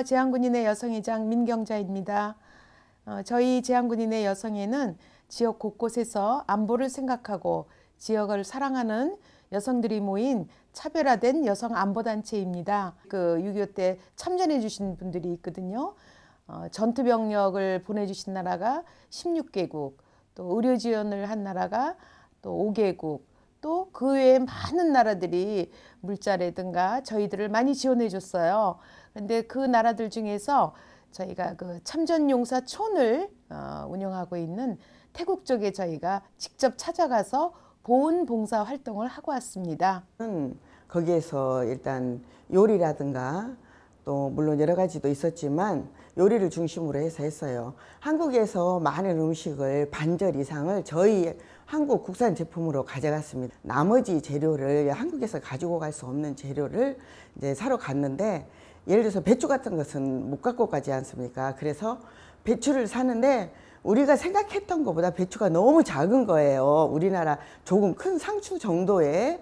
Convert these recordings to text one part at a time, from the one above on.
제한군인의 여성회장 민경자입니다. 어, 저희 제한군인의 여성회는 지역 곳곳에서 안보를 생각하고 지역을 사랑하는 여성들이 모인 차별화된 여성 안보단체입니다. 그 6.25 때 참전해 주신 분들이 있거든요. 어, 전투병력을 보내주신 나라가 16개국, 또 의료 지원을 한 나라가 또 5개국, 또 그 외에 많은 나라들이 물자라든가 저희들을 많이 지원해 줬어요. 근데 그 나라들 중에서 저희가 그 참전용사 촌을 어, 운영하고 있는 태국 쪽에 저희가 직접 찾아가서 보훈 봉사 활동을 하고 왔습니다. 거기에서 일단 요리라든가 또 물론 여러 가지도 있었지만 요리를 중심으로 해서 했어요. 한국에서 많은 음식을 반절 이상을 저희 한국 국산 제품으로 가져갔습니다. 나머지 재료를 한국에서 가지고 갈 수 없는 재료를 이제 사러 갔는데 예를 들어서 배추 같은 것은 못 갖고 가지 않습니까? 그래서 배추를 사는데 우리가 생각했던 것보다 배추가 너무 작은 거예요. 우리나라 조금 큰 상추 정도의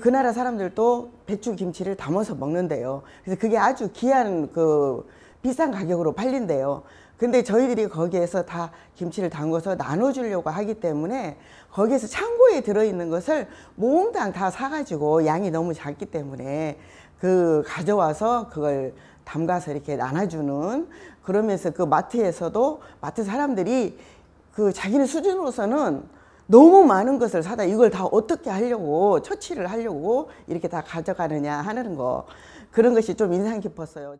그 나라 사람들도 배추 김치를 담아서 먹는데요. 그래서 그게 아주 귀한 그 비싼 가격으로 팔린대요. 근데 저희들이 거기에서 다 김치를 담궈서 나눠주려고 하기 때문에 거기에서 창고에 들어있는 것을 몽땅 다 사가지고 양이 너무 작기 때문에 그 가져와서 그걸 담가서 이렇게 나눠주는 그러면서 그 마트에서도 마트 사람들이 그 자기네 수준으로서는 너무 많은 것을 사다 이걸 다 어떻게 하려고 처치를 하려고 이렇게 다 가져가느냐 하는 거 그런 것이 좀 인상 깊었어요.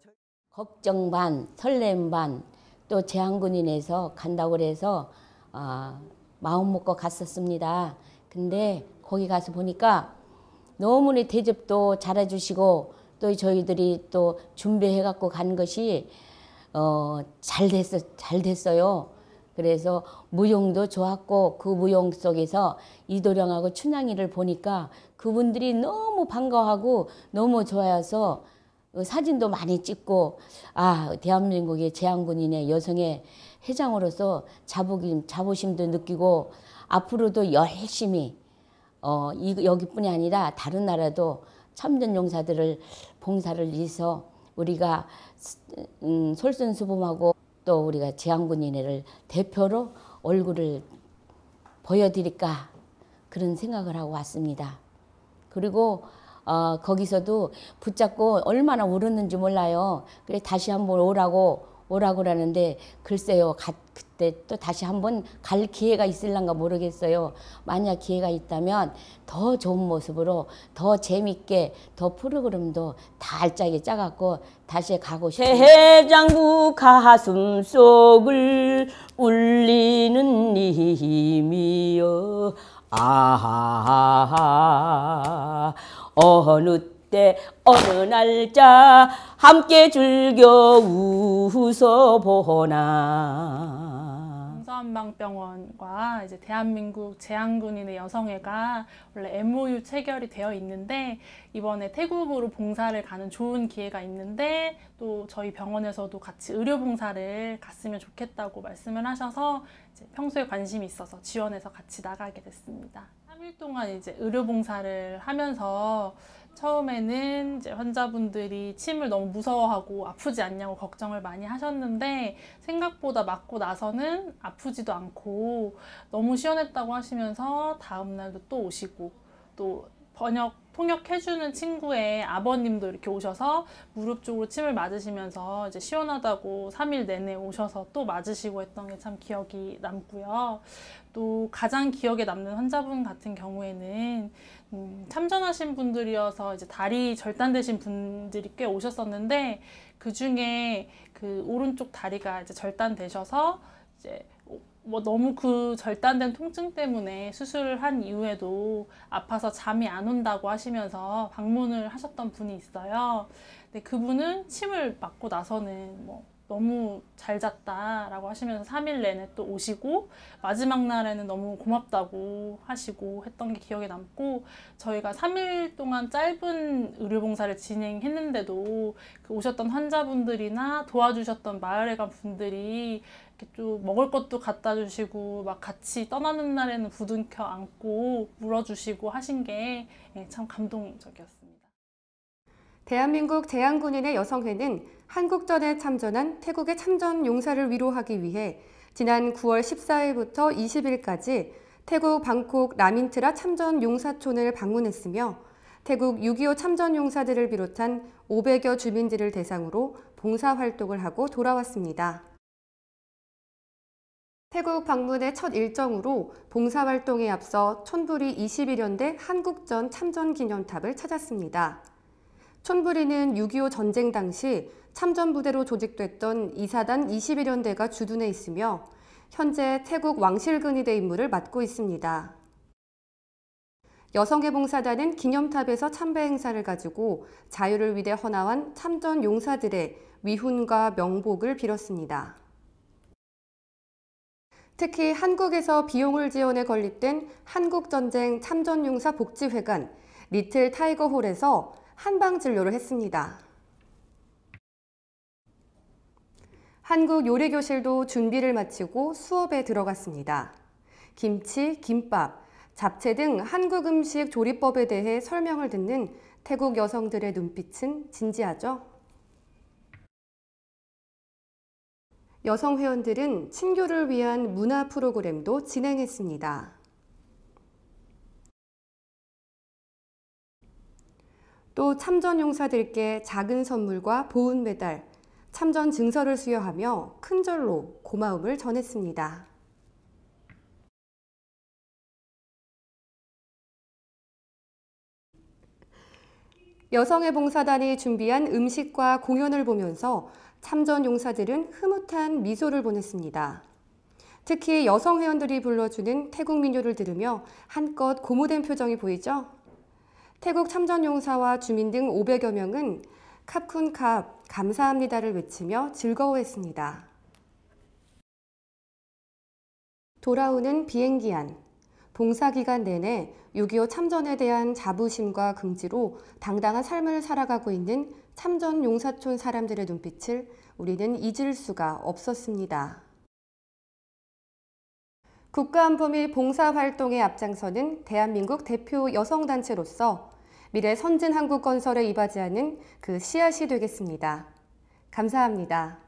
걱정 반, 설렘 반, 또 제한군인에서 간다고 그래서 어, 마음 먹고 갔었습니다. 근데 거기 가서 보니까 너무나 대접도 잘해주시고 또 저희들이 또 준비해 갖고 간 것이 어, 잘 됐어 잘 됐어요. 그래서 무용도 좋았고 그 무용 속에서 이도령하고 춘향이를 보니까 그분들이 너무 반가워하고 너무 좋아서 사진도 많이 찍고 아 대한민국의 제한군인의 여성의 회장으로서 자부심 자부심도 느끼고 앞으로도 열심히 어 이, 여기뿐이 아니라 다른 나라도 참전 용사들을 봉사를 위해서 우리가 음, 솔선수범하고 또 우리가 제한군인회를 대표로 얼굴을 보여드릴까 그런 생각을 하고 왔습니다. 그리고 어, 거기서도 붙잡고 얼마나 울었는지 몰라요. 그래 다시 한번 오라고 오라고 그러는데 글쎄요. 가, 그때 또 다시 한번 갈 기회가 있을란가 모르겠어요. 만약 기회가 있다면 더 좋은 모습으로 더 재밌게 더 프로그램도 다 알짜게 짜갖고 다시 가고 싶어요. 해장부 가슴 속을 울리는 님이여 아하하 어느 때 어느 날짜 함께 즐겨 웃어보나 동서한방병원과 이제 대한민국 제한군인의 여성회가 원래 MOU 체결이 되어 있는데 이번에 태국으로 봉사를 가는 좋은 기회가 있는데 또 저희 병원에서도 같이 의료 봉사를 갔으면 좋겠다고 말씀을 하셔서 평소에 관심이 있어서 지원해서 같이 나가게 됐습니다. 3일 동안 이제 의료 봉사를 하면서 처음에는 이제 환자분들이 침을 너무 무서워하고 아프지 않냐고 걱정을 많이 하셨는데 생각보다 맞고 나서는 아프지도 않고 너무 시원했다고 하시면서 다음날도 또 오시고 또 번역 통역해주는 친구의 아버님도 이렇게 오셔서 무릎 쪽으로 침을 맞으시면서 이제 시원하다고 3일 내내 오셔서 또 맞으시고 했던 게 참 기억이 남고요. 또 가장 기억에 남는 환자분 같은 경우에는 음, 참전하신 분들이어서 이제 다리 절단되신 분들이 꽤 오셨었는데 그 중에 그 오른쪽 다리가 이제 절단되셔서 이제 뭐 너무 그 절단된 통증 때문에 수술을 한 이후에도 아파서 잠이 안 온다고 하시면서 방문을 하셨던 분이 있어요. 근데 그분은 침을 맞고 나서는 뭐 너무 잘 잤다라고 하시면서 3일 내내 또 오시고 마지막 날에는 너무 고맙다고 하시고 했던 게 기억에 남고 저희가 3일 동안 짧은 의료봉사를 진행했는데도 그 오셨던 환자분들이나 도와주셨던 마을에 간 분들이 이렇게 좀 먹을 것도 갖다 주시고 막 같이 떠나는 날에는 부둥켜 안고 물어주시고 하신 게참 예, 감동적이었습니다. 대한민국 제안군인의 여성회는 한국전에 참전한 태국의 참전 용사를 위로하기 위해 지난 9월 14일부터 20일까지 태국 방콕 라민트라 참전 용사촌을 방문했으며 태국 6.25 참전 용사들을 비롯한 500여 주민들을 대상으로 봉사활동을 하고 돌아왔습니다. 태국 방문의 첫 일정으로 봉사활동에 앞서 촌부리 21연대 한국전 참전기념탑을 찾았습니다. 촌부리는 6.25 전쟁 당시 참전부대로 조직됐던 이사단 21연대가 주둔해 있으며 현재 태국 왕실근위대 임무를 맡고 있습니다. 여성의 봉사단은 기념탑에서 참배 행사를 가지고 자유를 위해 헌화한 참전 용사들의 위훈과 명복을 빌었습니다. 특히 한국에서 비용을 지원해 건립된 한국전쟁 참전용사 복지회관 리틀 타이거홀에서 한방 진료를 했습니다. 한국 요리교실도 준비를 마치고 수업에 들어갔습니다. 김치, 김밥, 잡채 등 한국 음식 조리법에 대해 설명을 듣는 태국 여성들의 눈빛은 진지하죠. 여성 회원들은 친교를 위한 문화 프로그램도 진행했습니다. 또 참전 용사들께 작은 선물과 보훈 메달, 참전 증서를 수여하며 큰 절로 고마움을 전했습니다. 여성의 봉사단이 준비한 음식과 공연을 보면서 참전 용사들은 흐뭇한 미소를 보냈습니다. 특히 여성 회원들이 불러주는 태국 민요를 들으며 한껏 고무된 표정이 보이죠? 태국 참전 용사와 주민 등 500여 명은 캅쿤캅 감사합니다를 외치며 즐거워했습니다. 돌아오는 비행기 안 봉사기간 내내 6.25 참전에 대한 자부심과 긍지로 당당한 삶을 살아가고 있는 참전 용사촌 사람들의 눈빛을 우리는 잊을 수가 없었습니다. 국가안보 및 봉사활동에 앞장서는 대한민국 대표 여성단체로서 미래 선진 한국 건설에 이바지하는 그 씨앗이 되겠습니다. 감사합니다.